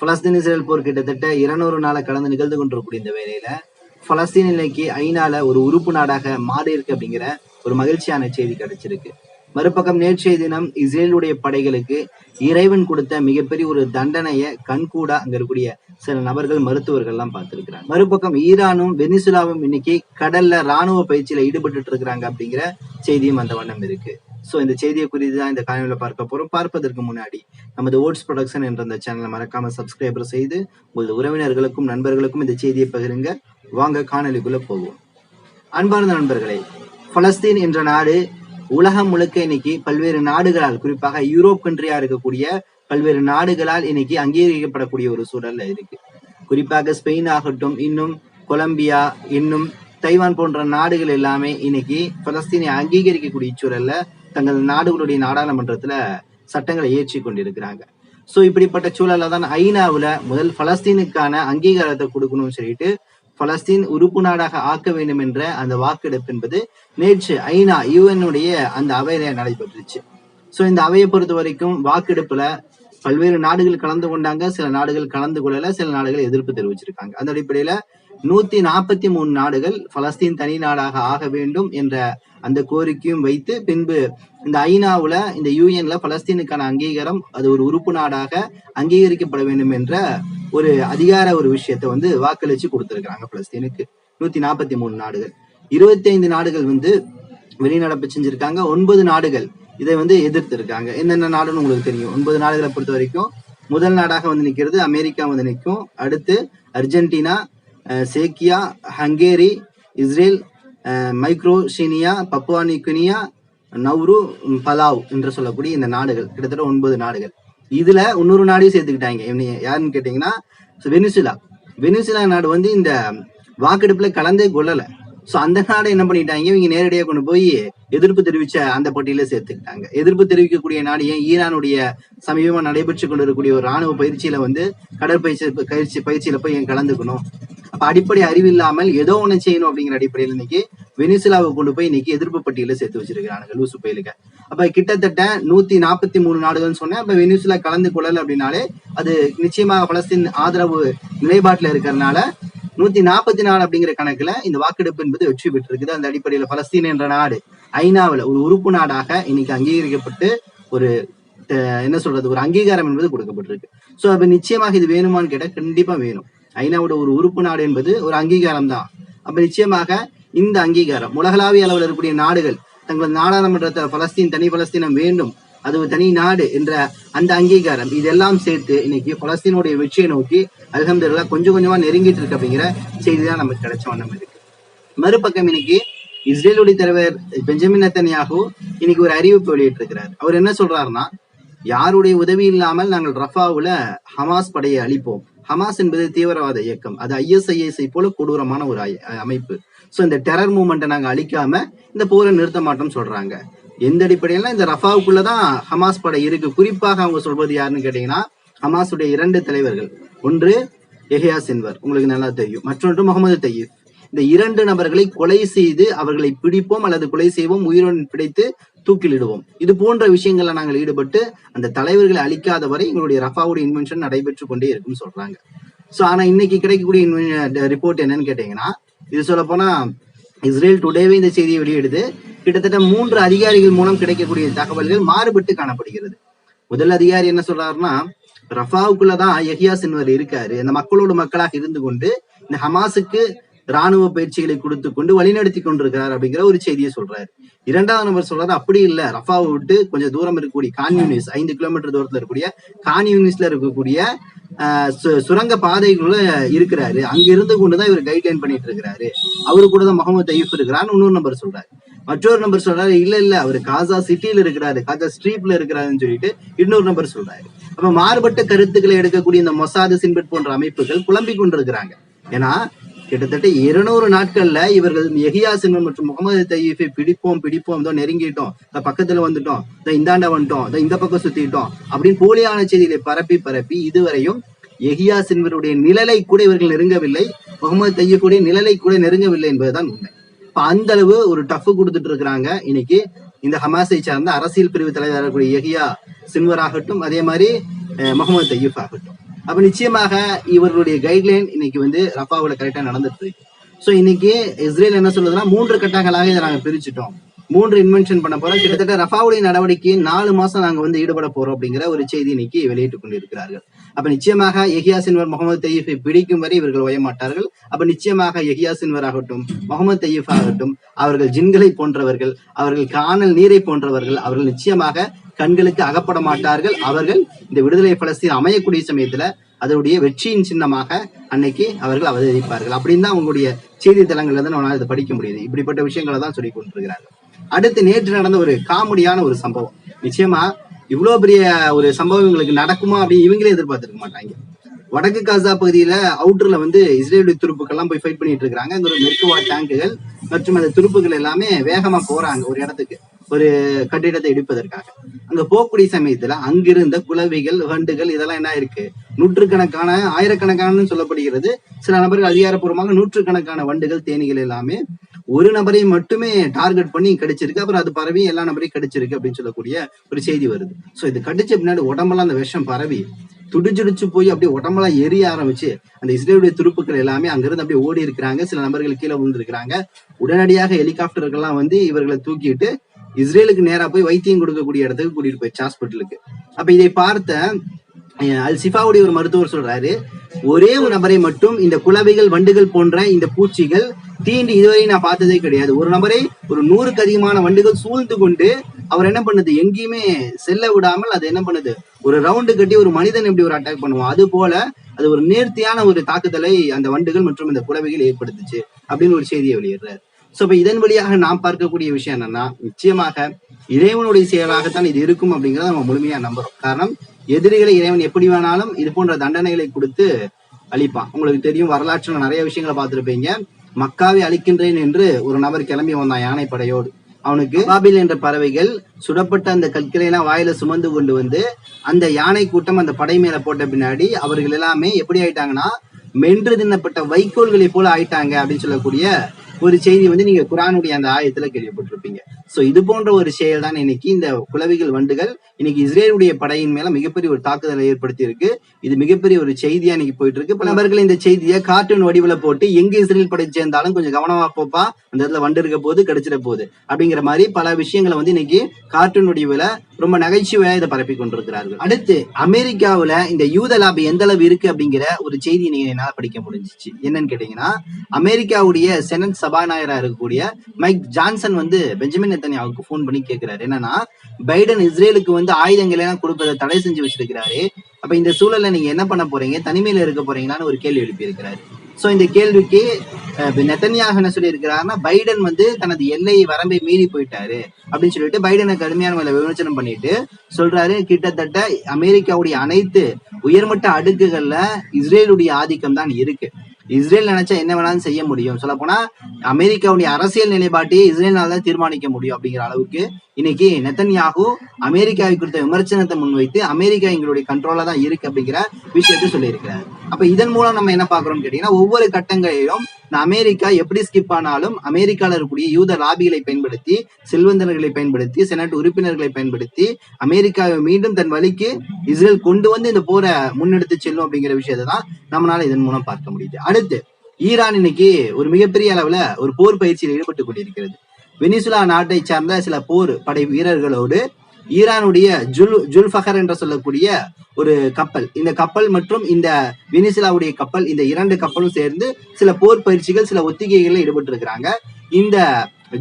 Palestine Israel போர் கிட்டத்தட்ட இருநூறு நாளை கடந்து நிகழ்ந்து கொண்டிருக்கூடிய இந்த வேலையில பலஸ்தீன் இன்னைக்கு ஐநால ஒரு உறுப்பு நாடாக மாறி இருக்கு அப்படிங்கிற ஒரு மகிழ்ச்சியான செய்தி கிடைச்சிருக்கு. மறுபக்கம் நேற்றைய தினம் இஸ்ரேலுடைய படைகளுக்கு இறைவன் கொடுத்த மிகப்பெரிய ஒரு தண்டனையை கண்கூடா அங்க இருக்கக்கூடிய சில நபர்கள் மருத்துவர்கள் எல்லாம் பார்த்திருக்கிறாங்க. மறுபக்கம் ஈரானும் வெனிசுலாவும் இன்னைக்கு கடல்ல ராணுவ பயிற்சியில ஈடுபட்டு இருக்கிறாங்க அப்படிங்கிற செய்தியும் அந்த வண்ணம் இருக்கு. சோ இந்த செய்தியை குறித்து தான் இந்த காணொலியில பார்க்க போகிறோம் பார்ப்பதற்கு முன்னாடி நமது ஓட்ஸ் ப்ரொடக்ஷன் என்ற அந்த சேனலை மறக்காமல் சப்ஸ்கிரைபர் செய்து உங்களது உறவினர்களுக்கும் நண்பர்களுக்கும் இந்த செய்தியை பகிருங்க. வாங்க காணொலிக்குள்ளே போவோம். அன்பார்ந்த நண்பர்களே பலஸ்தீன் என்ற நாடு உலகம் முழுக்க இன்னைக்கு பல்வேறு நாடுகளால் குறிப்பாக யூரோப் கண்ட்ரியா இருக்கக்கூடிய பல்வேறு நாடுகளால் இன்னைக்கு அங்கீகரிக்கப்படக்கூடிய ஒரு சூழல்ல இருக்கு. குறிப்பாக ஸ்பெயின் ஆகட்டும் இன்னும் கொலம்பியா இன்னும் தைவான் போன்ற நாடுகள் எல்லாமே இன்னைக்கு பலஸ்தீனை அங்கீகரிக்கக்கூடிய சூழல்ல தங்கள் நாடுகளுடைய நாடாளுமன்றத்துல சட்டங்களை இயற்றி கொண்டிருக்கிறாங்க. சோ இப்படிப்பட்ட சூழல்ல தான் ஐநாவுல முதல் பலஸ்தீனுக்கான அங்கீகாரத்தை கொடுக்கணும்னு சொல்லிட்டு பலஸ்தீன் உறுப்பு நாடாக ஆக்க வேண்டும் என்ற அந்த வாக்கெடுப்பு என்பது நேற்று ஐநா யுஎனுடைய அந்த அவையில நடைபெற்றுச்சு. சோ இந்த அவையை பொறுத்த வரைக்கும் வாக்கெடுப்புல பல்வேறு நாடுகள் கலந்து கொண்டாங்க சில நாடுகள் கலந்து கொள்ளல சில நாடுகள் எதிர்ப்பு தெரிவிச்சிருக்காங்க. அந்த அடிப்படையில நூத்தி நாற்பத்தி மூணு நாடுகள் பலஸ்தீன் தனி நாடாக ஆக வேண்டும் என்ற அந்த கோரிக்கையும் வைத்து பின்பு இந்த ஐநாவுல இந்த யூஎன்ல பலஸ்தீனுக்கான அங்கீகாரம் அது ஒரு உறுப்பு நாடாக அங்கீகரிக்கப்பட வேண்டும் என்ற ஒரு அதிகார ஒரு விஷயத்தை வந்து வாக்களிச்சு கொடுத்திருக்கிறாங்க பலஸ்தீனுக்கு. நூத்தி நாற்பத்தி மூணு நாடுகள். இருபத்தி ஐந்து நாடுகள் வந்து வெளிநடப்பு செஞ்சிருக்காங்க. ஒன்பது நாடுகள் இதை வந்து எதிர்த்து இருக்காங்க என்னென்ன நாடுன்னு உங்களுக்கு தெரியும். ஒன்பது நாடுகளை பொறுத்த வரைக்கும் முதல் நாடாக வந்து நிற்கிறது அமெரிக்கா வந்து நிற்கும். அடுத்து Argentina சேக்கியா Hungary Israel Micronesia Papua New Guinea Nauru Palau என்று சொல்லக்கூடிய இந்த நாடுகள். கிட்டத்தட்ட ஒன்பது நாடுகள். இதுல இன்னொரு நாடையும் சேர்த்துக்கிட்டாங்க. யாருன்னு கேட்டீங்கன்னா வெனிசுலா. வெனிசுலா நாடு வந்து இந்த வாக்கெடுப்புல கலந்தே கொள்ளலை. சோ அந்த நாடு என்ன பண்ணிட்டாங்க? இவங்க நேரடியாக கொண்டு போய் எதிர்ப்பு தெரிவிச்ச அந்த பட்டியல சேர்த்துக்கிட்டாங்க. எதிர்ப்பு தெரிவிக்கக்கூடிய நாடு ஏன் ஈரானுடைய சமீபமா நடைபெற்று கொண்டிருக்கக்கூடிய ஒரு ராணுவ பயிற்சியில வந்து கடற்பயிற்சி பயிற்சி பயிற்சியில போய் ஏன் கலந்துக்கணும். அப்ப அடிப்படை அறிவு இல்லாமல் ஏதோ ஒண்ணு செய்யணும் அப்படிங்கிற அடிப்படையில் இன்னைக்கு வெனிசுலாவை கொண்டு போய் இன்னைக்கு எதிர்ப்பு பட்டியல சேர்த்து வச்சிருக்காங்க லூசு புயலுக்கு. அப்ப கிட்டத்தட்ட நூத்தி நாற்பத்தி மூணு நாடுகள்னு சொன்னேன். அப்ப வெனிசுலா கலந்து கொள்ளல அப்படின்னாலே அது நிச்சயமாக பலஸ்தீன் ஆதரவு நிலைப்பாட்டுல இருக்கிறதுனால நூத்தி நாற்பத்தி நாலு அப்படிங்கிற கணக்குல இந்த வாக்கெடுப்பு என்பது வெற்றி பெற்றிருக்குது. அந்த அடிப்படையில பலஸ்தீன் என்ற நாடு ஐநாவில் ஒரு உறுப்பு நாடாக இன்னைக்கு அங்கீகரிக்கப்பட்டு ஒரு என்ன சொல்றது ஒரு அங்கீகாரம் என்பது கொடுக்கப்பட்டிருக்கு. சோ அப்ப நிச்சயமாக இது வேணுமான்னு கேட்டா கண்டிப்பா வேணும். ஐநாவோட ஒரு உறுப்பு நாடு என்பது ஒரு அங்கீகாரம் தான். அப்ப நிச்சயமாக இந்த அங்கீகாரம் உலகளாவிய அளவில் இருக்கக்கூடிய நாடுகள் தங்கள் நாடாளுமன்றத்தை பலஸ்தீன் தனி பலஸ்தீனம் வேண்டும் அது ஒரு தனி நாடு என்ற அந்த அங்கீகாரம் இதெல்லாம் சேர்த்து இன்னைக்கு பலஸ்தீனுடைய வெற்றியை நோக்கி அல்ஹம்துலில்லாஹ் கொஞ்சம் கொஞ்சமா நெருங்கிட்டு இருக்கு அப்படிங்கிற செய்தி தான் நமக்கு கிடைச்ச வண்ணம் இருக்கு. மறுபக்கம் இன்னைக்கு இஸ்ரேலுடைய தலைவர் பெஞ்சமின் நத்தன்யாகு இன்னைக்கு ஒரு அறிவிப்பு வெளியிட்டிருக்கிறார். அவர் என்ன சொல்றாருன்னா யாருடைய உதவி இல்லாமல் நாங்கள் ரஃபாவுல ஹமாஸ் படையை அழிப்போம். ஹமாஸ் என்பது தீவிரவாத இயக்கம். அது ஐஎஸ்ஐஎஸ்ஐ போல கொடூரமான ஒரு அமைப்பு. சோ இந்த டெரர் மூமெண்ட்டை நாங்கள் அழிக்காம இந்த போரை நிறுத்த மாட்டோம்னு சொல்றாங்க. எந்த அடிப்படையில இந்த ரஃபாவுக்குள்ளதான் ஹமாஸ் படை இருக்கு. குறிப்பாக அவங்க சொல்வது யாருன்னு கேட்டீங்கன்னா ஹமாஸுடைய இரண்டு தலைவர்கள். ஒன்று எஹியா என்பவர் உங்களுக்கு நல்லா தெரியும். மற்றொன்று முகமது தையீப். இந்த இரண்டு நபர்களை கொலை செய்து அவர்களை பிடிப்போம் அல்லது கொலை செய்வோம் உயிருடன் பிடித்து தூக்கிலிடுவோம். இது போன்ற விஷயங்கள்ல நாங்கள் ஈடுபட்டு அந்த தலைவர்களை அழிக்காத வரை எங்களுடைய ரஃபாவுடைய இன்வென்ஷன் நடைபெற்று கொண்டே இருக்கும்னு சொல்றாங்க. சோ ஆனா இன்னைக்கு கிடைக்கக்கூடிய ரிப்போர்ட் என்னன்னு கேட்டீங்கன்னா இது சொல்ல போனா இஸ்ரேல் டுடேவே இந்த செய்தியை வெளியிடுது. கிட்டத்தட்ட மூன்று அதிகாரிகள் மூலம் கிடைக்கக்கூடிய தகவல்கள் மாறுபட்டு காணப்படுகிறது. முதல் அதிகாரி என்ன சொல்றாருன்னா ரஃபாவுக்குள்ளதான் எஹியா சின்வர் இருக்காரு. அந்த மக்களோட மக்களாக இருந்து கொண்டு இந்த ஹமாஸுக்கு ராணுவ பயிற்சிகளை கொடுத்து கொண்டு வழிநடத்தி கொண்டிருக்கிறார் அப்படிங்கிற ஒரு செய்தியை சொல்றாரு. இரண்டாவது நம்பர் சொல்றாரு அப்படி இல்ல. ரஃபாவை விட்டு கொஞ்சம் தூரம் இருக்கக்கூடிய கான் யூனிஸ் ஐந்து கிலோமீட்டர் தூரத்துல இருக்கக்கூடிய கான் யூனிஸ்ல இருக்கக்கூடிய ஆஹ் சு- சுரங்க பாதைக்குள்ள இருக்கிறாரு. அங்க இருந்து கொண்டுதான் இவர் கைட்லைன் பண்ணிட்டு இருக்கிறாரு. அவரு கூட தான் முகமது தையூப் இருக்கிறான்னு இன்னொரு நம்பர் சொல்றாரு. மற்றொரு நம்பர் சொல்றாரு இல்ல இல்ல அவர் காசா சிட்டியில இருக்கிறாரு காசா ஸ்ட்ரீட்ல இருக்கிறாருன்னு சொல்லிட்டு இன்னொரு நம்பர் சொல்றாரு. அப்ப மாறுபட்ட கருத்துக்களை எடுக்கக்கூடிய இந்த மொசாது சின்பட் போன்ற அமைப்புகள் குழம்பிக் கொண்டிருக்கிறாங்க. ஏன்னா கிட்டத்தட்ட இருநூறு நாட்கள்ல இவர்கள் எஹியா சின்மன் மற்றும் முகமது தையீஃபை பிடிப்போம் பிடிப்போம் இதோ நெருங்கிட்டோம். இந்த பக்கத்துல வந்துட்டோம். இந்த இந்தாண்ட வந்துட்டோம். இந்த இந்த பக்கம் சுத்திட்டோம். அப்படின்னு போலியான செய்திகளை பரப்பி பரப்பி இதுவரையும் எஹியா சின்வருடைய நிழலை கூட இவர்கள் நெருங்கவில்லை முகமது தையீஃபுடைய நிழலை கூட நெருங்கவில்லை என்பதுதான் உண்மை. இப்ப அந்த அளவு ஒரு டஃப் கொடுத்துட்டு இருக்கிறாங்க. இன்னைக்கு இந்த ஹமாஸை சார்ந்த அரசியல் பிரிவு தலைவராக இருக்கக்கூடிய எஹியா சின்வர் ஆகட்டும் அதே மாதிரி முகமது தையூப் ஆகட்டும். அப்ப நிச்சயமாக இவர்களுடைய கைட்லைன் இன்னைக்கு வந்து ரஃபாவில் கரெக்டா நடந்துட்டு இருக்கு. ஸோ இன்னைக்கு இஸ்ரேல் என்ன சொல்லுதுன்னா மூன்று கட்டங்களாக இதை நாங்கள் பிரிச்சுட்டோம். மூன்று இன்வென்ஷன் பண்ண போறோம். கிட்டத்தட்ட ரஃபாவுடைய நடவடிக்கை நாலு மாசம் நாங்க வந்து ஈடுபட போறோம் அப்படிங்கிற ஒரு செய்தி இன்னைக்கு வெளியிட்டுக் கொண்டிருக்கிறார்கள். அப்ப நிச்சயமாக எஹியா சின்வர் முகமது தையீஃபை பிடிக்கும் வரை இவர்கள் ஓயமாட்டார்கள் அப்ப நிச்சயமாக எஹியா சின்வர் ஆகட்டும் முகமது தையீஃப் ஆகட்டும் அவர்கள் ஜின்களை போன்றவர்கள் அவர்கள் காணல் நீரை போன்றவர்கள் அவர்கள் நிச்சயமாக கண்களுக்கு அகப்பட மாட்டார்கள். அவர்கள் இந்த விடுதலை பலஸ்தீன் அமையக்கூடிய சமயத்துல அதனுடைய வெற்றியின் சின்னமாக அன்னைக்கு அவர்கள் அவதரிப்பார்கள். அப்படின்னு தான் உங்களுடைய செய்தி தளங்கள்ல இருந்து நம்மளால இதை படிக்க முடியுது. இப்படிப்பட்ட விஷயங்களை தான் சொல்லி கொண்டிருக்கிறார்கள் அடுத்து நேற்று நடந்த ஒரு காமெடியான ஒரு சம்பவம். நிச்சயமா இவ்வளவு பெரிய ஒரு சம்பவம் இவங்களுக்கு நடக்குமா அப்படின்னு இவங்களே எதிர்பார்த்திருக்க மாட்டாங்க. வடக்கு காசா பகுதியில அவுட்டர்ல வந்து இஸ்ரேலுடைய துருப்புக்கள்லாம் போய் ஃபைட் பண்ணிட்டு இருக்காங்க அங்க ஒரு மெர்குவா டேங்குகள் மற்றும் அந்த துருப்புகள் எல்லாமே வேகமா போறாங்க ஒரு இடத்துக்கு. ஒரு கட்டிடத்தை இடிப்பதற்காக. அங்க போகக்கூடிய சமயத்துல அங்கிருந்த குலவிகள் வண்டுகள் இதெல்லாம் என்ன இருக்கு நூற்றுக்கணக்கான ஆயிரக்கணக்கானு சொல்லப்படுகிறது. சில நபர்கள் அதிகாரப்பூர்வமாக நூற்றுக்கணக்கான வண்டுகள் தேனீகள் எல்லாமே ஒரு நபரை மட்டுமே டார்கெட் பண்ணி கடிச்சிருக்கு. அப்புறம் அது பரவி எல்லா நபரையும் கடிச்சிருக்கு அப்படின்னு சொல்லக்கூடிய ஒரு செய்தி வருது. சோ இது கடிச்ச பின்னாடி உடம்பெல்லாம் அந்த விஷம் பரவி துடிச்சுடிச்சு போய் அப்படியே உடம்பெல்லாம் எரிய ஆரம்பிச்சு அந்த இஸ்ரேலுடைய துருப்புக்கள் எல்லாமே அங்கிருந்து அப்படியே ஓடி இருக்கிறாங்க. சில நபர்கள் கீழே விழுந்திருக்கிறாங்க. உடனடியாக ஹெலிகாப்டர்கள்லாம் வந்து இவர்களை தூக்கிட்டு இஸ்ரேலுக்கு நேரா போய் வைத்தியம் கொடுக்கக்கூடிய இடத்துக்கு கூட்டிட்டு போயிடுச்சு ஹாஸ்பிட்டலுக்கு அப்ப இதை பார்த்த அல் சிஃபாவுடைய ஒரு மருத்துவர் சொல்றாரு ஒரே ஒரு நபரை மட்டும் இந்த குலவைகள் வண்டுகள் போன்ற இந்த பூச்சிகள் தீண்டி இதுவரை நான் பார்த்ததே கிடையாது. ஒரு நபரை ஒரு நூறுக்கு அதிகமான வண்டுகள் சூழ்ந்து கொண்டு அவர் என்ன பண்ணுது? எங்கேயுமே செல்ல விடாமல் அது என்ன பண்ணுது? ஒரு ரவுண்டு கட்டி ஒரு மனிதன் எப்படி ஒரு அட்டாக் பண்ணுவோம் அது போல அது ஒரு நேர்த்தியான ஒரு தாக்குதலை அந்த வண்டுகள் மற்றும் இந்த குலவைகள் ஏற்படுத்துச்சு. அப்படின்னு ஒரு செய்தியை வெளியிடுறாரு. சோ இப்ப இதன் வழியாக நாம் பார்க்கக்கூடிய விஷயம் என்னன்னா நிச்சயமாக இறைவனுடைய செயலாகத்தான் இது இருக்கும் அப்படிங்கறத நம்ம முழுமையா நம்புறோம். காரணம் எதிரிகளை இறைவன் எப்படி வேணாலும் இது போன்ற தண்டனைகளை கொடுத்து அழிப்பான். உங்களுக்கு தெரியும் வரலாற்றுல நிறைய விஷயங்களை பார்த்திருப்பீங்க. மக்காவை அழிக்கின்றேன் என்று ஒரு நபர் கிளம்பி வந்தான் யானை படையோடு அவனுக்கு பாபில் என்ற பறவைகள் சுடப்பட்ட அந்த கற்களை எல்லாம் வாயில சுமந்து கொண்டு வந்து அந்த யானை கூட்டம் அந்த படை மேல போட்ட பின்னாடி அவர்கள் எல்லாமே எப்படி ஆயிட்டாங்கன்னா மென்று தின்னப்பட்ட வைக்கோல்களை போல ஆயிட்டாங்க அப்படின்னு சொல்லக்கூடிய ஒரு செய்தி வந்து நீங்க குரானுடைய அந்த ஆயத்துல கேள்விப்பட்டிருப்பீங்க. சோ இது போன்ற ஒரு செயல் தான் இன்னைக்கு இந்த குலவிகள் வண்டுகள். இன்னைக்கு இஸ்ரேலுடைய படையின் மேல மிகப்பெரிய ஒரு தாக்குதலை ஏற்படுத்தி இருக்கு இது மிகப்பெரிய ஒரு செய்தியா இன்னைக்கு போயிட்டு இருக்கு பல நபர்கள் இந்த செய்தியை கார்ட்டூன் வடிவுல போட்டு எங்க இஸ்ரேல் படை சேர்ந்தாலும் கொஞ்சம் கவனமா போப்பா. அந்த இடத்துல வண்டு இருக்க போது கிடைச்சிட போகுது. அப்படிங்கிற மாதிரி பல விஷயங்களை வந்து இன்னைக்கு கார்ட்டூன் வடிவுல ரொம்ப நகைச்சுவையா இதை பரப்பி கொண்டிருக்கிறார்கள். அடுத்து அமெரிக்காவுல இந்த யூத லாபி எந்த அளவு இருக்கு அப்படிங்கிற ஒரு செய்தி நீங்க என்னால படிக்க முடிஞ்சிச்சு. என்னன்னு கேட்டீங்கன்னா அமெரிக்காவுடைய செனட் சபாநாயகரா இருக்கக்கூடிய மைக் ஜான்சன் வந்து பெஞ்சமின் நெத்தன்யாவுக்கு போன் பண்ணி கேட்கிறாரு என்னன்னா பைடன் இஸ்ரேலுக்கு வந்து ஆயுதங்கள் எல்லாம் கொடுப்பதை தடை செஞ்சு வச்சிருக்கிறாரு. அப்ப இந்த சூழல்ல நீங்க என்ன பண்ண போறீங்க? தனிமையில இருக்க போறீங்களான்னு ஒரு கேள்வி எழுப்பி இருக்கிறாரு சோ இந்த கேள்விக்கு நெத்தன்யாக என்ன சொல்லி இருக்கிறாருன்னா பைடன் வந்து தனது எல்லை வரம்பை மீறி போயிட்டாரு. அப்படின்னு சொல்லிட்டு பைடனை கடுமையான முறையில விமர்சனம் பண்ணிட்டு சொல்றாரு. கிட்டத்தட்ட அமெரிக்காவுடைய அனைத்து உயர்மட்ட அடுக்குகள்ல இஸ்ரேலுடைய ஆதிக்கம் தான் இருக்கு. இஸ்ரேல் நினைச்சா என்ன வேணாலும் செய்ய முடியும். சொல்ல போனா அமெரிக்காவுடைய அரசியல் நிலைப்பாட்டையே இஸ்ரேல்னால தான் தீர்மானிக்க முடியும் அப்படிங்கிற அளவுக்கு இன்னைக்கு நெத்தன்யாகு அமெரிக்காவை குறித்த விமர்சனத்தை முன்வைத்து அமெரிக்கா எங்களுடைய கண்ட்ரோல தான் இருக்கு அப்படிங்கிற விஷயத்தை சொல்லியிருக்கிறார். அப்ப இதன் மூலம் நம்ம என்ன பாக்குறோம்னு கேட்டீங்கன்னா ஒவ்வொரு கட்டங்களிலும் அமெரிக்கா எப்படி ஸ்கிப் ஆனாலும் அமெரிக்காவில் இருக்கக்கூடிய யூத லாபிகளை பயன்படுத்தி செல்வந்தர்களை பயன்படுத்தி செனட் உறுப்பினர்களை பயன்படுத்தி அமெரிக்காவை மீண்டும் தன் வழிக்கு இஸ்ரேல் கொண்டு வந்து இந்த போரை முன்னெடுத்து செல்லும் அப்படிங்கிற விஷயத்தை தான் நம்மளால இதன் மூலம் பார்க்க முடியுது. அடுத்து ஈரான் இன்னைக்கு ஒரு மிகப்பெரிய அளவுல ஒரு போர் பயிற்சியில் ஈடுபட்டு கொண்டிருக்கிறது. வெனிசுலா நாட்டை சார்ந்த சில போர் படை வீரர்களோடு ஈரானுடைய ஜுல் ஜுல்ஃபஹர் என்று சொல்லக்கூடிய ஒரு கப்பல். இந்த கப்பல் மற்றும் இந்த வெனிசுலாவுடைய கப்பல் இந்த இரண்டு கப்பலும் சேர்ந்து சில போர் பயிற்சிகள் சில ஒத்திகைகளில் ஈடுபட்டு இருக்கிறாங்க இந்த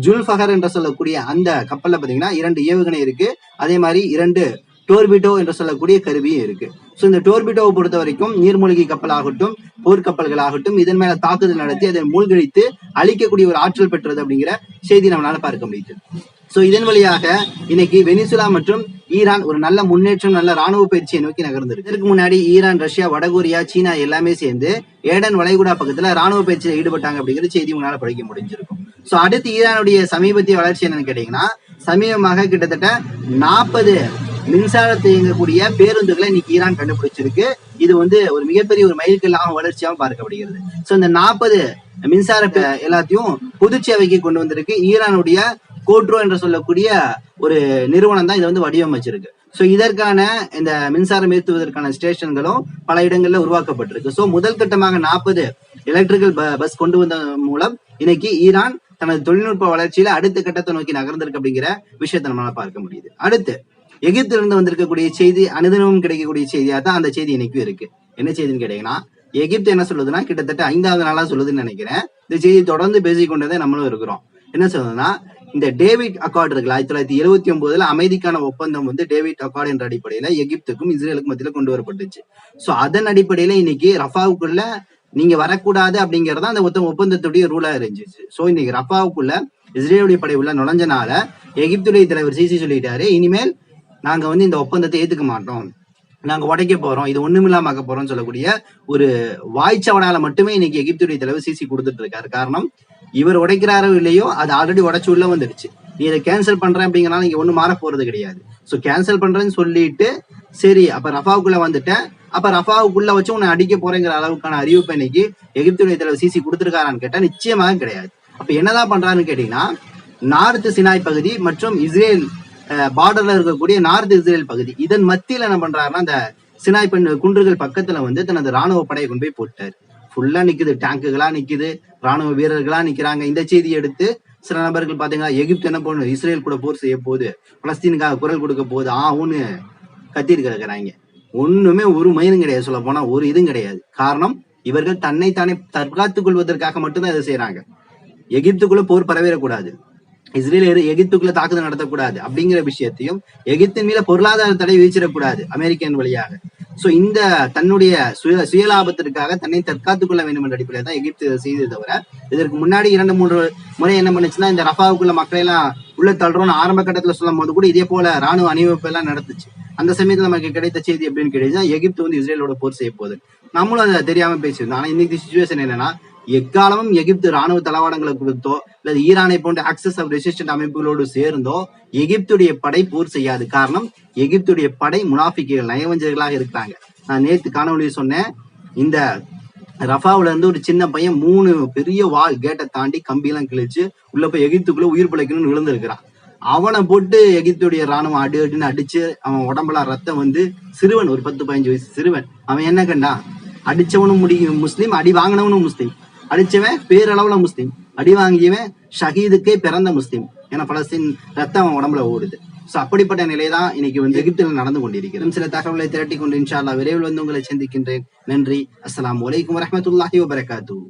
ஜுல்ஃபஹர் என்று சொல்லக்கூடிய அந்த கப்பல்ல பாத்தீங்கன்னா இரண்டு ஏவுகணை இருக்கு. அதே மாதிரி இரண்டு டோர்பிட்டோ என்று சொல்லக்கூடிய கருவியும் இருக்கு. ஸோ இந்த டோர்பிட்டோவை பொறுத்த வரைக்கும் நீர்மூழ்கி கப்பல் ஆகட்டும் போர்க்கப்பல்கள் ஆகட்டும் இதன் மேல தாக்குதல் நடத்தி அதை மூழ்கடித்து அழிக்கக்கூடிய ஒரு ஆற்றல் பெற்றது அப்படிங்கிற செய்தி நம்மளால பார்க்க முடியுது. ஸோ இதன் வழியாக இன்னைக்கு வெனிசுலா மற்றும் ஈரான் ஒரு நல்ல முன்னேற்றம் நல்ல ராணுவ பயிற்சியை நோக்கி நகர்ந்திருக்கு. இதற்கு முன்னாடி ஈரான் ரஷ்யா வடகொரியா சீனா எல்லாமே சேர்ந்து ஏடன் வளைகுடா பக்கத்துல ராணுவ பயிற்சியில் ஈடுபட்டாங்க அப்படிங்கிற செய்தி உங்களால படிக்க முடிஞ்சிருக்கும். ஸோ அடுத்து ஈரானுடைய சமீபத்திய வளர்ச்சி என்னன்னு கேட்டீங்கன்னா சமீபமாக கிட்டத்தட்ட நாற்பது மின்சாரத்தை இயங்கக்கூடிய பேருந்துகளை இன்னைக்கு ஈரான் கண்டுபிடிச்சிருக்கு. இது வந்து ஒரு மிகப்பெரிய ஒரு மைல்கல்லாக வளர்ச்சியாகவும் பார்க்கப்படுகிறது. சோ இந்த நாற்பது மின்சார எல்லாத்தையும் புதுச்சேவைக்கு கொண்டு வந்திருக்கு. ஈரானுடைய கோட்ரோ என்று சொல்லக்கூடிய ஒரு நிறுவனம் தான் இதை வந்து வடிவமைச்சிருக்கு. ஸோ இதற்கான இந்த மின்சாரம் ஏற்றுவதற்கான ஸ்டேஷன்களும் பல இடங்களில் உருவாக்கப்பட்டிருக்கு. ஸோ முதல் கட்டமாக நாற்பது எலக்ட்ரிக்கல் பஸ் கொண்டு வந்த மூலம் இன்னைக்கு ஈரான் தனது தொழில்நுட்ப வளர்ச்சியில அடுத்த கட்டத்தை நோக்கி நகர்ந்திருக்கு அப்படிங்கிற விஷயத்தை நம்மளால பார்க்க முடியுது. அடுத்து எகிப்திலிருந்து வந்திருக்கக்கூடிய செய்தி அனுதினமும் கிடைக்கக்கூடிய செய்தியா தான் அந்த செய்தி இன்னைக்கும் இருக்கு. என்ன செய்தின்னு கேட்டீங்கன்னா எகிப்து என்ன சொல்லுதுன்னா கிட்டத்தட்ட ஐந்தாவது நாளா சொல்லுதுன்னு நினைக்கிறேன். இந்த செய்தி தொடர்ந்து பேசிக்கொண்டதே நம்மளும் இருக்கிறோம். என்ன சொல்லுதுன்னா இந்த டேவிட் அக்கார்டு இருக்குல்ல ஆயிரத்தி தொள்ளாயிரத்தி எழுபத்தி ஒன்பதுல அமைதிக்கான ஒப்பந்தம் வந்து டேவிட் அக்கார்டு என்ற அடிப்படையில எகிப்துக்கும் இஸ்ரேலுக்கும் மத்தியில கொண்டு வரப்பட்டுச்சு. சோ அதன் அடிப்படையில இன்னைக்கு ரஃபாவுக்குள்ள நீங்க வரக்கூடாது அப்படிங்கறத அந்த ஒத்த ஒப்பந்தத்துடைய ரூலா இருந்துச்சு. சோ இன்னைக்கு ரஃபாவுக்குள்ள இஸ்ரேலுடைய படை உள்ள நுழைஞ்சனால எகிப்துடைய தலைவர் சிசி சொல்லிட்டாரு இனிமேல் நாங்க வந்து இந்த ஒப்பந்தத்தை ஏத்துக்க மாட்டோம். நாங்க உடைக்க போறோம். இது ஒண்ணுமில்லாம ஆக்க போறோம்னு சொல்லக்கூடிய ஒரு வாய்ச்சவனால மட்டுமே இன்னைக்கு எகிப்துடைய தலைவர் சிசி கொடுத்துட்டு இருக்காரு. காரணம் இவர் உடைக்கிறாரோ இல்லையோ அது ஆல்ரெடி உடைச்சு உள்ள வந்துடுச்சு. நீ இதை கேன்சல் பண்றேன் அப்படிங்கிறனால நீங்க ஒண்ணு மாற போறது கிடையாது. சோ கேன்சல் பண்றேன்னு சொல்லிட்டு சரி அப்ப ரஃபாவுக்குள்ள வந்துட்டேன். அப்ப ரஃபாவுக்குள்ள வச்சு உன்னை அடிக்க போறேங்கிற அளவுக்கான அறிவிப்பு இன்னைக்கு எகிப்துடைய தலைவர் சிசி கொடுத்துருக்காரான்னு கேட்டா நிச்சயமாக கிடையாது. அப்ப என்னதான் பண்றாருன்னு கேட்டீங்கன்னா நார்த் சினாய் பகுதி மற்றும் இஸ்ரேல் பார்டர்ல இருக்கக்கூடிய நார்த் இஸ்ரேல் பகுதி. இதன் மத்தியில என்ன பண்றாருன்னா அந்த சினாய் பெண் குன்றுகள் பக்கத்துல வந்து தனது ராணுவ படையை கொண்டு போய் போட்டாரு. ஃபுல்லா நிக்குது டேங்குகளா நிக்குது ராணுவ வீரர்களா நிக்கிறாங்க. இந்த செய்தியை எடுத்து சில நபர்கள் பாத்தீங்கன்னா எகிப்து என்ன பண்ணும்? இஸ்ரேல் கூட போர் செய்ய போகுது. பலஸ்தீனுக்காக குரல் கொடுக்க போகுது. ஆ ஊன்னு கத்திட்டு கிடக்குறாங்க. ஒண்ணுமே ஒரு மயிலும் கிடையாது சொல்ல போனா ஒரு இதுவும் கிடையாது. காரணம் இவர்கள் தன்னைத்தானே தற்காத்துக் கொள்வதற்காக மட்டும்தான் இதை செய்யறாங்க எகிப்துக்குள்ள போர் பரவிடக்கூடாது. இஸ்ரேல் எகிப்துக்குள்ள தாக்குதல் நடத்தக்கூடாது அப்படிங்கிற விஷயத்தையும் எகிப்தின் மீது பொருளாதார தடை விதிச்சிடக்கூடாது அமெரிக்கன் வழியாக. சோ இந்த தன்னுடைய சுய சுயலாபத்திற்காக தன்னை தற்காத்துக் கொள்ள வேண்டும் என்ற அடிப்படையில் தான் எகிப்து செய்தது தவிர இதற்கு முன்னாடி இரண்டு மூன்று முறை என்ன பண்ணுச்சுன்னா இந்த ரஃபாவுக்குள்ள மக்களை எல்லாம் உள்ள தள்ளுறோம்னு ஆரம்ப கட்டத்துல சொல்லும் போது கூட இதே போல ராணுவ அணிவகுப்பு எல்லாம் நடத்துச்சு அந்த சமயத்துல நமக்கு கிடைத்த செய்தி எப்படின்னு கேட்டீங்கன்னா எகிப்து வந்து இஸ்ரேலோட போர் செய்ய போகுது நம்மளும் அதை தெரியாம பேசியிருந்தோம். ஆனா இன்னைக்கு சுச்சுவேஷன் என்னன்னா எக்காலமும் எகிப்து ராணுவ தளவாடங்களை கொடுத்தோ அல்லது ஈரானை போன்ற ஆக்சஸ் ஆஃப் ரெசிஸ்டன்ட் அமைப்புகளோடு சேர்ந்தோ எகிப்துடைய படை போர் செய்யாது. காரணம் எகிப்துடைய படை முனாஃபிக்குகள் நயவஞ்சர்களாக இருக்கிறாங்க. நான் நேத்து காணொலி சொன்னேன் இந்த ரஃபாவுல இருந்து ஒரு சின்ன பையன் மூணு பெரிய வால் கேட்டை தாண்டி கம்பியெல்லாம் கிழிச்சு உள்ள போய் எகிப்துக்குள்ள உயிர் பிழைக்கணும்னு விழுந்திருக்கிறான் அவனை போட்டு எகிப்துடைய ராணுவம் அடி அடின்னு அடிச்சு அவன் உடம்புல ரத்தம் வந்து சிறுவன் ஒரு பத்து பதினஞ்சு வயசு சிறுவன். அவன் என்ன கண்டா அடிச்சவனும் முடியும் முஸ்லீம் அடி வாங்கினவனும் முஸ்லீம். அடிச்சவன் பேரளவுல முஸ்லீம். அடி வாங்கியவன் ஷஹீதுக்கே பிறந்த முஸ்லீம். ஏன்னா பலஸ்தீன் ரத்தம் அவன் உடம்புல ஓடுது. சோ அப்படிப்பட்ட நிலை தான் இன்னைக்கு வந்து எகிப்தில் நடந்து கொண்டிருக்கிறேன் சில தகவலை திரட்டி கொண்டு இன்ஷா அல்லாஹ் விரைவில் வந்து உங்களை சந்திக்கின்றேன். நன்றி. அஸ்லாம் வலைக்கம் வரமத்துல்லாஹி வபரகாத்துஹு.